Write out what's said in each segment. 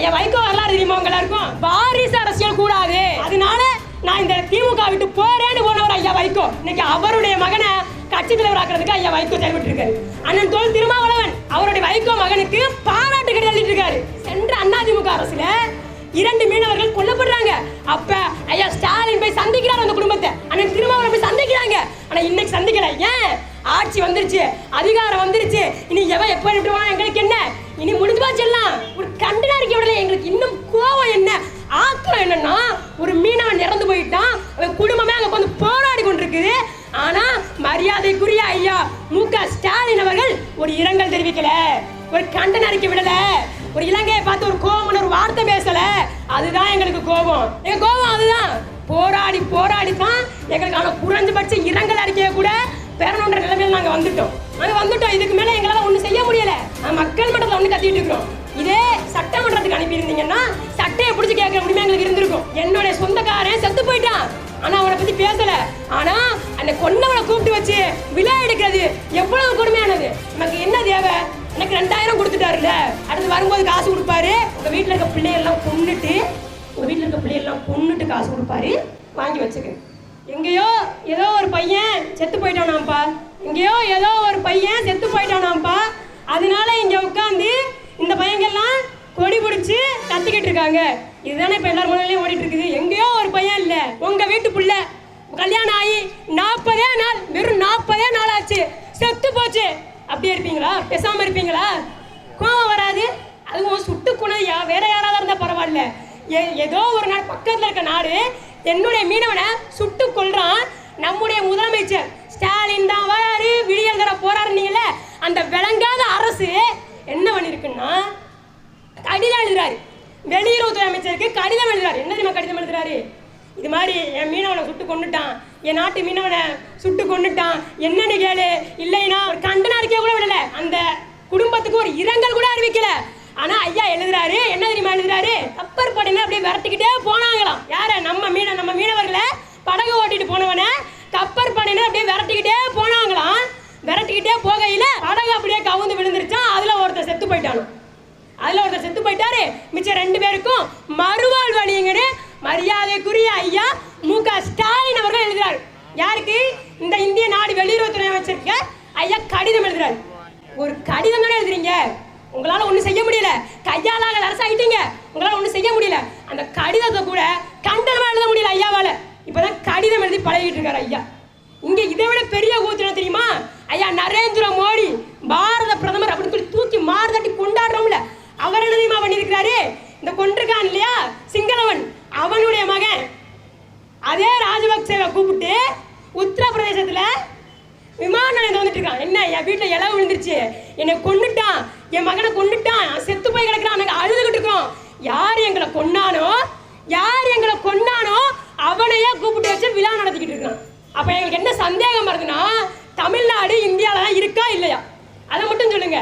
ஐயா வைகோ வரலாறு தெரியுமா உங்க எல்லாருக்கும்? வாரிசு அரசியல் கூடாது. அதனால நான் இந்த திமுக விட்டு போறேன்னு போனவர் ஐயா வைகோ. இன்னைக்கு அவருடைய மகனை கட்சி தலைவர் ஆக்குறதுக்கு ஐயா வைகோ செயல்பட்டு இருக்காரு அண்ணன் தோல் திருமாவளவன் அவருடைய வைகோ மகனுக்கு பாராட்டு கடிதம் எழுதிட்டு இருக்காரு சென்ற அதிமுக அரசுல இரண்டு மீனவர்கள் கொல்லப்படுறாங்க. அப்ப ஐயா ஸ்டாலின் போய் சந்திக்கிறார் அந்த குடும்பத்தை. அண்ணன் திருமாவளவன் போய் சந்திக்கிறாங்க. ஆனா இன்னைக்கு சந்திக்கல. ஏன்? ஆட்சி வந்துருச்சு. அதிகாரம் வந்துருச்சு. இனி எவன் எப்ப விட்டுவான் எங்களுக்கு என்ன? ஸ்டாலின் அவர்கள் ஒரு இரங்கல் தெரிவிக்கல ஒரு கண்டன அறிக்கை விடல ஒரு இலங்கையை பார்த்து ஒரு கோபம் ஒரு வார்த்தை பேசல. அதுதான் எங்களுக்கு கோபம். எங்க கோபம் அதுதான். போராடி போராடி தான் எங்களுக்கான குறைஞ்சபட்ச இரங்கல் அறிக்கையை கூட பெறணுன்ற நிலைமையில் நாங்க வந்துட்டோம். நாங்க வந்துட்டோம். இதுக்கு மேல எங்களால ஒன்றும் செய்ய முடியல. மக்கள் மன்றத்துல ஒண்ணு கத்திட்டு இருக்கிறோம். இதே சட்டமன்றத்துக்கு அனுப்பியிருந்தீங்கன்னா சட்டையை பிடிச்சி கேட்கிற முடியுமா எங்களுக்கு இருந்திருக்கும். என்னுடைய சொந்தக்காரன் செத்து போயிட்டான். ஆனா அவனை பத்தி பேசல. ஆனா அந்த கொன்னவனை கூப்பிட்டு வச்சு விழா எடுக்கிறது எவ்வளவு கொடுமையானது. நமக்கு என்ன தேவை? எனக்கு ரெண்டாயிரம் கொடுத்துட்டாருல அடுத்து வரும்போது காசு கொடுப்பாரு. உங்க வீட்டுல இருக்க பிள்ளையெல்லாம் கொண்டுட்டு உங்க வீட்டுல இருக்க பிள்ளையெல்லாம் கொண்டுட்டு காசு கொடுப்பாரு. வாங்கி வச்சுக்க எங்கேயோ ஏதோ ஒரு பையன் செத்து போயிட்டானாம்ப்பா. எங்கேயோ ஏதோ ஒரு பையன் செத்து போயிட்டானாம்ப்பா. அதனால இங்க உட்காந்து இந்த பையங்கெல்லாம் கொடி பிடிச்சி கத்திக்கிட்டு இருக்காங்க. இதுதானே இப்ப எல்லாரும் முன்னாடியும் ஓடிட்டு இருக்குது. எங்கேயோ ஒரு பையன் இல்ல. உங்க வீட்டு பிள்ளை. கல்யாணம் ஆகி நாற்பதே நாள் வெறும் நாற்பதே நாள் ஆச்சு செத்து போச்சு. அப்படியே இருப்பீங்களா? பேசாம இருப்பீங்களா? கோவம் வராது. அதுவும் சுட்டு குணையா வேற யாராவது இருந்தா பரவாயில்ல. ஏதோ ஒரு நாள் பக்கத்துல இருக்க நாடு என்னுடைய மீனவனை சுட்டு கொள்றான் நம்முடைய முதலமைச்சர். ஸ்டாலின் தான் வராரு. விடியல் தர போறாருன்னீங்கல்ல அந்த விளங்காத அரசு என்ன பண்ணிருக்குன்னா கடிதம் எழுதுறாரு. வெளியுறவுத்துறை அமைச்சருக்கு கடிதம் எழுதுறாரு. என்ன தெரியுமா கடிதம் எழுதுறாரு? இது மாதிரி என் மீனவனை கொண்டுட்டான் என் நாட்டு மீனவனை சுட்டு கொண்டுட்டான் என்னன்னு கேளு. இல்லைன்னா ஒரு கண்டன அறிக்கை கூட விடல. அந்த குடும்பத்துக்கு ஒரு இரங்கல் கூட அறிவிக்கல. ஆனா ஐயா எழுதுறாரு. என்ன தெரியுமா எழுதுறாரு? கப்பர் படையில அப்படியே விரட்டிக்கிட்டே போனாங்களாம். யார? நம்ம மீன நம்ம மீனவர்களை படகு ஓட்டிட்டு போனவன கப்பர் படையில அப்படியே விரட்டிக்கிட்டே போனாங்களாம். விரட்டிக்கிட்டே போகையில படகு அப்படியே கவுந்து விழுந்துருச்சான் அதுல ஒருத்தர் செத்து போயிட்டானு அதுல ஒருத்தர் செத்து போயிட்டாரு. மிச்சம் ரெண்டு பேருக்கும் மறுவாழ் வழிங்கன்னு மரியாதைக்குரிய ஐயா மு க. ஸ்டாலின் அவர்கள் எழுதுறாரு யாருக்கு? இந்த இந்திய நாடு வெளியுறவுத்துறை அமைச்சருக்கு ஐயா கடிதம் எழுதுறாரு ஒரு கடிதம் தானே எழுதுறீங்க? உங்களால ஒண்ணும் செய்ய முடியல. கையாலாக அரசாகிட்டீங்க உங்களால ஒன்றும் செய்ய முடியல அந்த கடிதத்தை கூட கண்டனமா எழுத முடியல ஐயாவால இப்பதான் கடிதம் எழுதி பழகிட்டு இருக்காரு ஐயா இங்க இதை விட பெரிய கூத்திரம் தெரியுமா ஐயா நரேந்திர மோடி பாரத பிரதமர் அப்படின்னு சொல்லி தூக்கி மாறுதட்டி கொண்டாடுறோம்ல அவர் என்ன தெரியுமா பண்ணியிருக்கிறாரு இந்த கொண்டிருக்கான் இல்லையா சிங்களவன் அவனுடைய மகன் அதே ராஜபக்சேவை கூப்பிட்டு உத்தரப்பிரதேசத்துல விமான நிலையத்துல வந்துட்டு இருக்கான். என்ன என் வீட்டில் இலை விழுந்துருச்சு. என்னை கொண்டுட்டான் என் மகனை கொண்டுட்டான் செத்து போய் கிடக்குறான். நாங்கள் அழுதுகிட்டு இருக்கோம். யார் எங்களை கொண்டானோ யார் எங்களை கொண்டானோ அவனையே கூப்பிட்டு வச்சு விழா நடத்திக்கிட்டு இருக்கான். அப்போ எங்களுக்கு என்ன சந்தேகம் வருதுன்னா தமிழ்நாடு இந்தியால தான் இருக்கா இல்லையா? அதை மட்டும் சொல்லுங்க.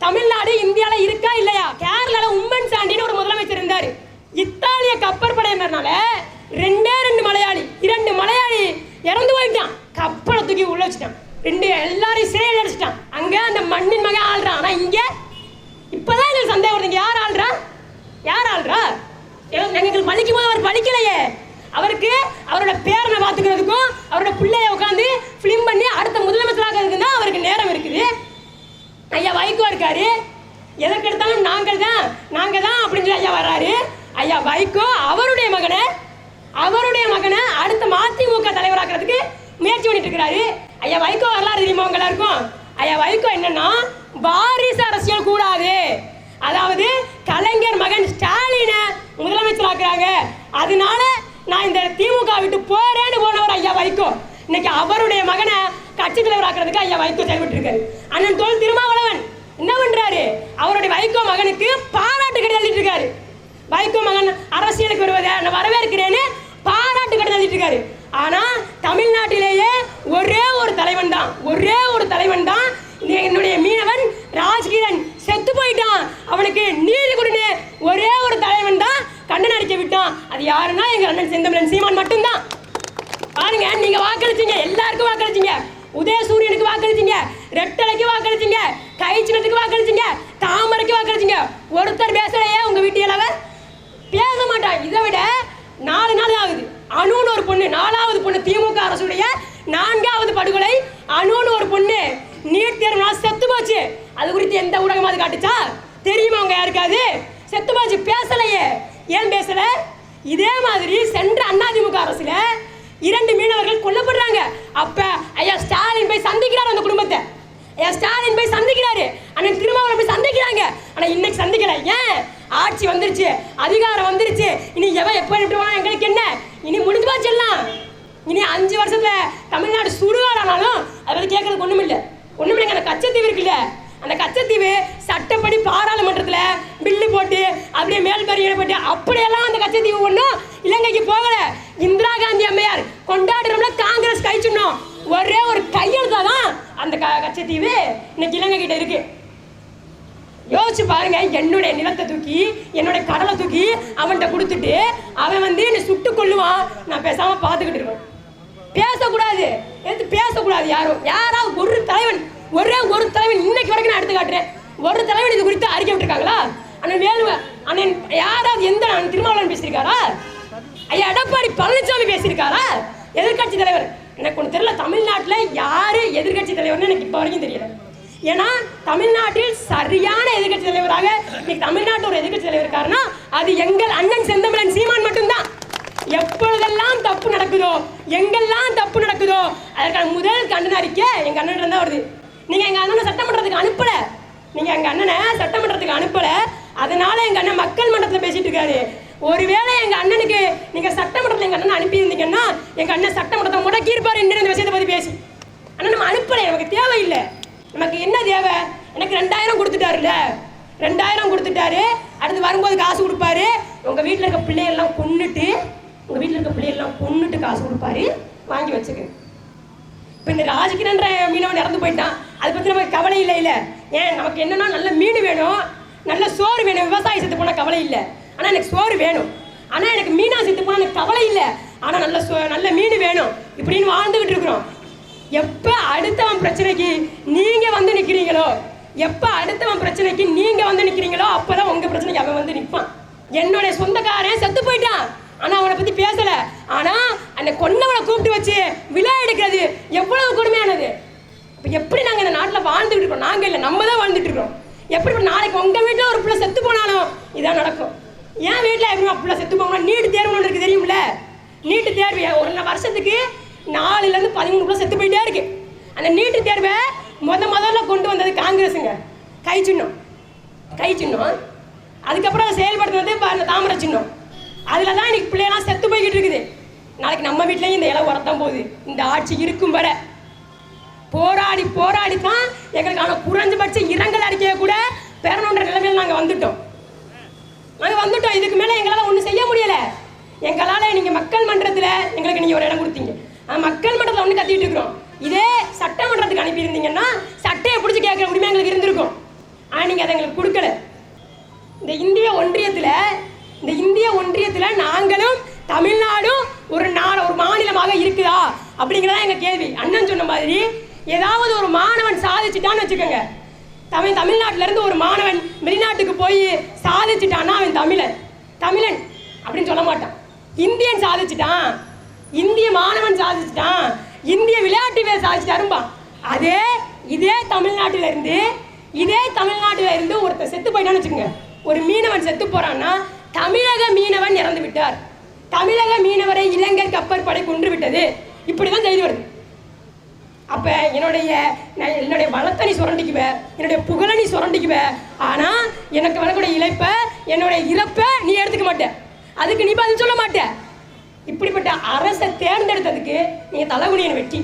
தமிழ்நாடு இந்தியாவில் இருக்கா இல்லையா கேரளால உம்மன் சாண்டின்னு ஒரு முதலமைச்சர் இருந்தாரு இத்தாலிய கப்பற்படை படையினர்னால ரெண்டே ரெண்டு மலையாளி இரண்டு மலையாளி இறந்து போயிட்டான் கப்பலை தூக்கி உள்ள வச்சுட்டான் ரெண்டு எல்லாரையும் சிறையில் அடிச்சிட்டான் அங்க அந்த மண்ணின் மகன் ஆள்றான் ஆனா இங்க இப்பதான் எங்களுக்கு சந்தேகம் வருது இங்க யார் ஆள்றா யார் ஆள்றா எங்க- எங்களுக்கு பலிக்கும் போது அவர் பலிக்கலையே அவருக்கு அவரோட பேரனை பார்த்துக்கிறதுக்கும் அவரோட பிள்ளைய உட்காந்து ஃபிலிம் பண்ணி அடுத்த முதலமைச்சர் ஆகிறதுக்கு தான் அவருக்கு நேரம் இருக்குது ஐயா வைகோ இருக்காரு எதற்கு எடுத்தாலும் நாங்கள் தான் நாங்கள் தான் அப்படின்னு சொல்லி ஐயா வர்றாரு ஐயா வைகோ அவருடைய மகனை அவருடைய மகனை அடுத்த மதிமுக தலைவராக்கிறதுக்கு முயற்சி பண்ணிட்டு இருக்கிறாரு ஐயா வைகோ வரலாறு தெரியுமா உங்க எல்லாருக்கும்? ஐயா வைகோ என்னன்னா வாரிசு அரசியல் கூடாது. அதாவது கலைஞர் மகன் ஸ்டாலினை முதலமைச்சர் ஆக்குறாங்க அதனால நான் இந்த திமுக விட்டு போறேன்னு போனவர் ஐயா வைகோ. இன்னைக்கு அவருடைய மகனை கட்சி தலைவர் ஆக்குறதுக்கு ஐயா வைகோ செயல்பட்டு இருக்காரு அண்ணன் தோல் திருமாவளவன் என்ன பண்றாரு? அவருடைய வைகோ மகனுக்கு பாராட்டு கடிதம் எழுதிட்டு இருக்காரு வைகோ மகன் அரசியலுக்கு வருவதை நான் வரவேற்கிறேன்னு பாராட்டு கடிதம் எழுதிட்டு இருக்காரு ஆனா தமிழ்நாட்டிலேயே ஒரே ஒரு தலைவன் தான். ஒரே ஒரு தலைவன் தான். என்னுடைய மீனவன் ராஜ்கிரண் செத்து போயிட்டான். அவனுக்கு நீதி கொடுன்னு ஒரே ஒரு தலைவன் தான் கண்ணன் அடிக்க விட்டான். அது யாருன்னா எங்கள் அண்ணன் செந்தமிழன் சீமான் மட்டும்தான். பாருங்க நீங்கள் வாக்களிச்சிங்க. எல்லாருக்கும் வாக்கழச்சிங்க உதய சூரியனுக்கு வாக்களிச்சிங்க. ரெட்டலைக்கு வாக்களிச்சிங்க. கைச்சினத்துக்கு வாக்களிச்சிங்க. தாமரைக்கு வாக்களிச்சிங்க. ஒருத்தர் பேசலையே உங்கள் வீட்டு இளவர் பேச மாட்டான். இதை விட நாலு நாள் ஆகுது. அணுன்னு ஒரு பொண்ணு நாலாவது பொண்ணு திமுக அரசுடைய நான்காவது படுகொலை. அணுன்னு ஒரு பொண்ணு. நீட் தேர்வுனால செத்து போச்சு. அது குறித்து எந்த ஊடகமாவது காட்டுச்சா? தெரியுமா அவங்க யாருக்காது செத்து போச்சு பேசலையே. ஏன் பேசல? இதே மாதிரி சென்ற அதிமுக அரசுல இரண்டு மீனவர்கள் கொல்லப்படுறாங்க. அப்ப ஐயா ஸ்டாலின் போய் சந்திக்கிறார் அந்த குடும்பத்தை. ஐயா ஸ்டாலின் போய் சந்திக்கிறாரு. அண்ணன் திருமாவளவன் போய் சந்திக்கிறாங்க. ஆனா இன்னைக்கு சந்திக்கல. ஏன்? ஆட்சி வந்துருச்சு அதிகாரம் வந்துருச்சு. இனி எவன் எப்ப எப்படி எங்களுக்கு என்ன இனி முடிஞ்சு போச்சு எல்லாம் இனி அஞ்சு வருஷத்துல தமிழ்நாடு சுடுகாடானாலும் அதை பத்தி கேட்கறதுக்கு ஒண்ணும் இல்ல ஒண்ணும் இல்லைங்க அந்த கச்சத்தீவு இருக்குல்ல. அந்த கச்சத்தீவு சட்டப்படி பாராளுமன்றத்துல பில்லு போட்டு அப்படியே மேல்பரியை போட்டு அப்படியெல்லாம் அந்த கச்சத்தீவு ஒண்ணும் இலங்கைக்கு போகல. இந்திரா காந்தி அம்மையார் கொண்டாடுறோம்ல காங்கிரஸ் கை சொன்னோம். ஒரே ஒரு கையெழுத்தா தான் அந்த க- கச்சத்தீவு இன்னைக்கு இலங்கை கிட்ட இருக்கு. யோசிச்சு பாருங்க என்னுடைய நிலத்தை தூக்கி என்னுடைய கடலை தூக்கி அவன்கிட்ட கொடுத்துட்டு அவன் வந்து என்னை சுட்டு கொல்லுவான். நான் பேசாம பார்த்துக்கிட்டு இருக்கேன் பேசக்கூடாது. எடுத்து பேசக்கூடாது யாரும் யாராவது ஒரு தலைவன் ஒரே ஒரு தலைவன் இன்னைக்கு வரைக்கும் நான் எடுத்து காட்டுறேன். ஒரு தலைவன் இது குறித்து அறிக்கை விட்டுருக்காங்களா? அண்ணன் வேலு அண்ணன் யாராவது எந்த திருமாவளவன் பேசியிருக்காரா? ஐயா எடப்பாடி பழனிசாமி பேசியிருக்காரா? எதிர்கட்சி தலைவர். எனக்கு ஒன்று தெரியல தமிழ்நாட்டில் யாரு எதிர்கட்சி தலைவர்னு எனக்கு இப்போ வரைக்கும் தெரியல. ஏன்னா தமிழ்நாட்டில் சரியான எதிர்க்கட்சி தலைவராக இன்னைக்கு தமிழ்நாட்டில் ஒரு எதிர்க்கட்சி தலைவர் இருக்காருன்னா அது எங்கள் அண்ணன் செந்தமிழன் சீமான் மட்டும்தான். எப்பொழுதெல்லாம் தப்பு நடக்குதோ எங்கெல்லாம் தப்பு நடக்குதோ அதற்கான முதல் கண்டன அறிக்கை எங்க அண்ணன் தான் வருது. நீங்க எங்க அண்ணனை சட்டமன்றத்துக்கு அனுப்பல. நீங்க எங்க அண்ணனை சட்டமன்றத்துக்கு அனுப்பல. அதனால எங்க அண்ணன் மக்கள் மன்றத்துல பேசிட்டு இருக்காரு. ஒருவேளை எங்க அண்ணனுக்கு நீங்க சட்டமன்றத்தில் எங்க அண்ணன் அனுப்பி இருந்தீங்கன்னா எங்க அண்ணன் சட்டமன்றத்தை முடக்கி இருப்பாரு என்று இந்த விஷயத்தை பத்தி பேசி. ஆனா நம்ம அனுப்பல நமக்கு தேவையில்லை. நமக்கு என்ன தேவை? எனக்கு ரெண்டாயிரம் கொடுத்துட்டாருல்ல. ரெண்டாயிரம் கொடுத்துட்டாரு. அடுத்து வரும்போது காசு கொடுப்பாரு. உங்க வீட்டில் இருக்க பிள்ளைகள்லாம் கொண்டுட்டு உங்கள் வீட்டில் இருக்க பிள்ளைகள்லாம் பொண்ணுட்டு காசு கொடுப்பாரு வாங்கி வச்சுக்க. இப்போ இந்த ராஜகிரன்ற மீனவன் இறந்து போயிட்டான். அதை பற்றி நமக்கு கவலை இல்லை இல்லை. ஏன்? நமக்கு என்னென்னா நல்ல மீன் வேணும் நல்ல சோறு வேணும். விவசாயம் செத்து போனால் கவலை இல்லை. ஆனால் எனக்கு சோறு வேணும். ஆனால் எனக்கு மீனா செத்து போனால் எனக்கு கவலை இல்லை. ஆனால் நல்ல சோ நல்ல மீன் வேணும் இப்படின்னு வாழ்ந்துக்கிட்டு இருக்கிறோம். எப்போ அடுத்தவன் பிரச்சனைக்கு நீங்கள் வந்து நிற்கிறீங்களோ எப்போ அடுத்தவன் பிரச்சனைக்கு நீங்கள் வந்து நிற்கிறீங்களோ அப்போ தான் உங்கள் பிரச்சனைக்கு அவன் வந்து நிற்பான் என்னுடைய சொந்தக்காரன் செத்து போயிட்டான். ஆனா அவனை பத்தி பேசல. ஆனா அந்த கொன்னவனை கூப்பிட்டு வச்சு விழா எடுக்கிறது எவ்வளவு கொடுமையானது. இப்போ எப்படி நாங்க இந்த நாட்டுல வாழ்ந்துட்டு இருக்கோம்? நாங்க இல்ல நம்ம தான் வாழ்ந்துட்டு இருக்கோம். எப்படி நாளைக்கு உங்க வீட்டுல ஒரு பிள்ளை செத்து போனாலும் இதான் நடக்கும். என் வீட்டுல எப்படி பிள்ளை செத்து போகணும் நீட்டு தேர்வு ஒன்று இருக்கு தெரியும்ல? நீட்டு தேர்வு ஒரு வருஷத்துக்கு நாலுல இருந்து பதிமூணு பிள்ளை செத்து போயிட்டே இருக்கு. அந்த நீட்டு தேர்வை முத முதல்ல கொண்டு வந்தது காங்கிரஸுங்க கை சின்னம். கை சின்னம். அதுக்கப்புறம் செயல்படுத்துனது அந்த தாமரை சின்னம். அதில் தான் இன்னைக்கு பிள்ளைலாம் செத்து போய்கிட்டு இருக்குது. நாளைக்கு நம்ம வீட்லேயும் இந்த இலை உரத்தான் போகுது. இந்த ஆட்சி இருக்கும் வரை. போராடி போராடி தான் எங்களுக்கான குறைஞ்சபட்ச இரங்கல் அறிக்கையை கூட பெறணுன்ற நிலைமையில் நாங்கள் வந்துட்டோம். நாங்கள் வந்துட்டோம். இதுக்கு மேலே எங்களால் ஒன்றும் செய்ய முடியலை. எங்களால் நீங்கள் மக்கள் மன்றத்தில் எங்களுக்கு நீங்கள் ஒரு இடம் கொடுத்தீங்க. மக்கள் மன்றத்தில் ஒன்று கத்திட்டு இருக்கிறோம். இதே சட்டமன்றத்துக்கு அனுப்பியிருந்தீங்கன்னா சட்டையை பிடிச்சி கேட்குற உரிமை எங்களுக்கு இருந்திருக்கும். ஆனால் நீங்கள் அதை எங்களுக்கு கொடுக்கல. இந்த இந்திய ஒன்றியத்தில் இந்த இந்திய ஒன்றியத்தில் நாங்களும் தமிழ்நாடும் ஒரு நாள் ஒரு மாநிலமாக இருக்குதா? அப்படிங்கிறதா எங்கள் கேள்வி. அண்ணன் சொன்ன மாதிரி ஏதாவது ஒரு மாணவன் சாதிச்சிட்டான்னு வச்சுக்கோங்க. தமிழ் தமிழ்நாட்டிலேருந்து ஒரு மாணவன் வெளிநாட்டுக்கு போய் சாதிச்சுட்டான்னா அவன் தமிழன். தமிழன் அப்படின்னு சொல்ல மாட்டான். இந்தியன் சாதிச்சுட்டான். இந்திய மாணவன் சாதிச்சிட்டான். இந்திய விளையாட்டு வீரர் சாதிச்சிட்டாரும்பான் அதே இதே தமிழ்நாட்டிலேருந்து இதே தமிழ்நாட்டிலேருந்து ஒருத்தர் செத்து போயிட்டான்னு வச்சுக்கோங்க. ஒரு மீனவன் செத்து போகிறான்னா தமிழக மீனவன் இறந்து விட்டார். தமிழக மீனவரை இலங்கை கப்பற்படை கொன்று விட்டது. இப்படிதான் செய்தி வருது. அப்ப என்னுடைய நான் என்னுடைய வளத்தை நீ சுரண்டிக்குவ என்னுடைய புகழை நீ சுரண்டிக்குவ ஆனா எனக்கு வரக்கூடிய இழைப்ப என்னுடைய இறப்பை நீ எடுத்துக்க மாட்ட. அதுக்கு நீ பதில் சொல்ல மாட்ட. இப்படிப்பட்ட அரசை தேர்ந்தெடுத்ததுக்கு நீங்கள் தலைகுனியன் வெட்டி.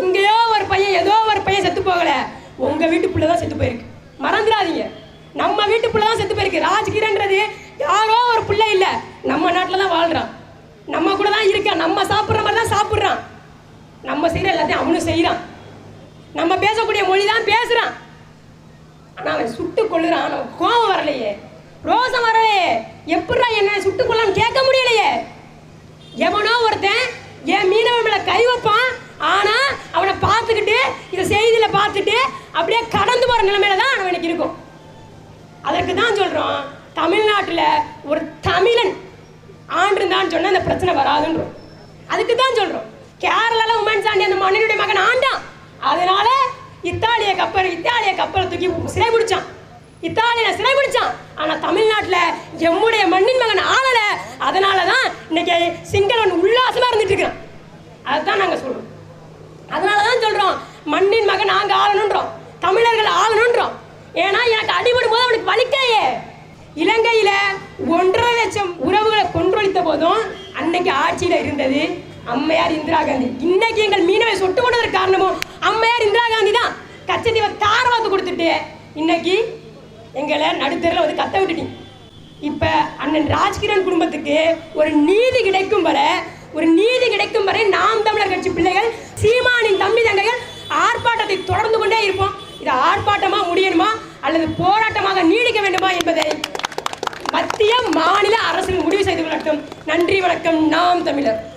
எங்கேயோ ஒரு பையன் ஏதோ ஒரு பையன் செத்து போகல. உங்க வீட்டுக்குள்ள தான் செத்து போயிருக்கு. மறந்துடாதீங்க. நம்ம வீட்டு பிள்ளை தான் செத்து போயிருக்கு. ராஜ்கிரன்றது யாரோ ஒரு பிள்ளை இல்லை. நம்ம நாட்டில் தான் வாழ்றான். நம்ம கூட தான் இருக்கான். நம்ம சாப்பிட்ற மாதிரி தான் சாப்பிட்றான். நம்ம செய்கிற எல்லாத்தையும் அவனும் செய்கிறான் நம்ம பேசக்கூடிய மொழி தான் பேசுகிறான் ஆனால் அவன் சுட்டு கொள்ளுறான் அவனுக்கு கோபம் வரலையே. ரோசம் வரலையே. எப்படா என்ன சுட்டு கொள்ளான்னு கேட்க முடியலையே? எவனோ ஒருத்தன் என் மீனவன் மேலே கை வைப்பான். ஆனால் அவனை பார்த்துக்கிட்டு இதை செய்தியில் பார்த்துட்டு அப்படியே கடந்து போகிற நிலைமையில தான் அவன் எனக்கு இருக்கும். அதற்கு தான் சொல்கிறோம் தமிழ்நாட்டில் ஒரு தமிழன் ஆண்டிருந்தான்னு சொன்னால் அந்த பிரச்சனை வராதுன்றோம். அதுக்கு தான் சொல்கிறோம் கேரளால உமன் சாண்டி அந்த மன்னனுடைய மகன் ஆண்டான். அதனால இத்தாலிய கப்பல் இத்தாலிய கப்பலை தூக்கி சிறை பிடிச்சான். இத்தாலியில் சிறை பிடிச்சான். ஆனால் தமிழ்நாட்டில் எம்முடைய மண்ணின் மகன் ஆளலை. அதனால தான் இன்னைக்கு சிங்களவன் உல்லாசமாக இருந்துட்டு இருக்கிறான். அதுதான் நாங்கள் சொல்கிறோம் அதனால தான் சொல்கிறோம் மண்ணின் மகன் நாங்கள் ஆளணுன்றோம் தமிழர்கள் ஆளணுன்றோம். ஏன்னா எனக்கு அடிபடும் போது அவனுக்கு வலிக்கையே இலங்கையில ஒன்றரை லட்சம் உறவுகளை கொன்றொழித்த போதும் அன்னைக்கு ஆட்சியில இருந்தது அம்மையார் இந்திரா காந்தி. இன்னைக்கு எங்கள் மீனவை சொட்டு கொண்டதற்கு காரணமும் அம்மையார் இந்திரா காந்தி தான். கச்சத்தீவை தாரவாத்து கொடுத்துட்டு இன்னைக்கு எங்களை நடுத்தரில் வந்து கத்த விட்டுட்டீங்க. இப்போ அண்ணன் ராஜ்கிரண் குடும்பத்துக்கு ஒரு நீதி கிடைக்கும் வரை ஒரு நீதி கிடைக்கும் வரை நாம் தமிழர் கட்சி பிள்ளைகள் சீமானின் தம்பி தங்கைகள் ஆர்ப்பாட்டத்தை தொடர்ந்து கொண்டே இருப்போம். இது ஆர்ப்பாட்டமா முடியணுமா? அல்லது போராட்டமாக நீடிக்க வேண்டுமா என்பதை மத்திய மாநில அரசு முடிவு செய்து கொள்ளட்டும். நன்றி வணக்கம். நாம் தமிழர்.